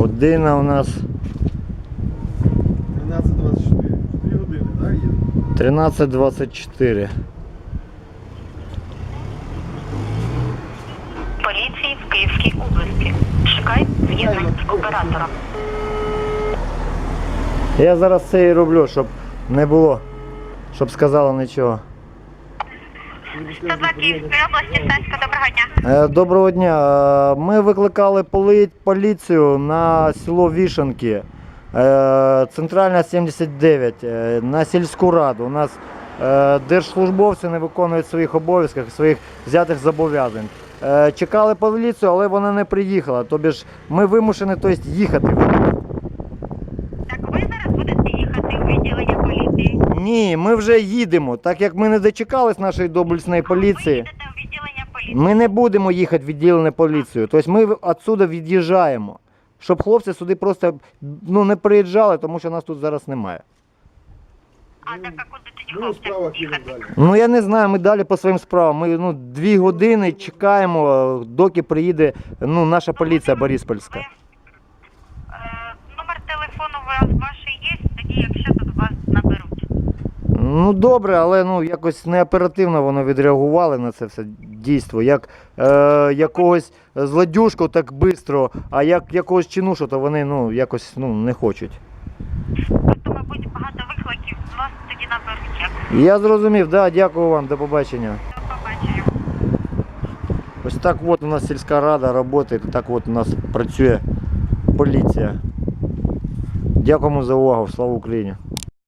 Година у нас 13.24. Дві години, так, їде? 13.24. поліції в Київській області. Шукай з'єднань з оператором. Я зараз це і роблю, щоб не було, щоб сказали нічого. 102 Київської області, Станська, доброго дня. Е, Доброго дня. Е, Ми викликали поли- поліцію на село Вішенки, е, центральна 79, е, на сільську раду. У нас держслужбовці не виконують своїх обов'язків, своїх взятих зобов'язань. Чекали поліцію, але вона не приїхала. Тобі ж ми вимушені тобто, їхати. Так, ви зараз будете їхати у відділення поліції. Ні, ми вже їдемо. Так як ми не дочекались нашої доблесної Ви поліції. їдете у відділення поліції. Ми не будемо їхати в відділене поліцію. Тобто ми відсюди від'їжджаємо. Щоб хлопці сюди просто ну, не приїжджали, тому що нас тут зараз немає. А так, а куди ті Ну, хлопці їдемо їхати? далі. Ну я не знаю, ми далі по своїм справам. Ми ну, дві години чекаємо, доки приїде ну, наша поліція Бориспольська. Ну добре, але ну якось не оперативно воно відреагували на це все дійство. Як е, якогось злодюжку так швидко, а як якогось чинушу, то вони ну, якось ну, не хочуть. Просто, мабуть, багато викликів, вас тоді наберуть. Як? Я зрозумів, да, дякую вам, до побачення. До побачення. Ось так от у нас сільська рада працює, так от у нас працює поліція. Дякуємо за увагу, слава Україні!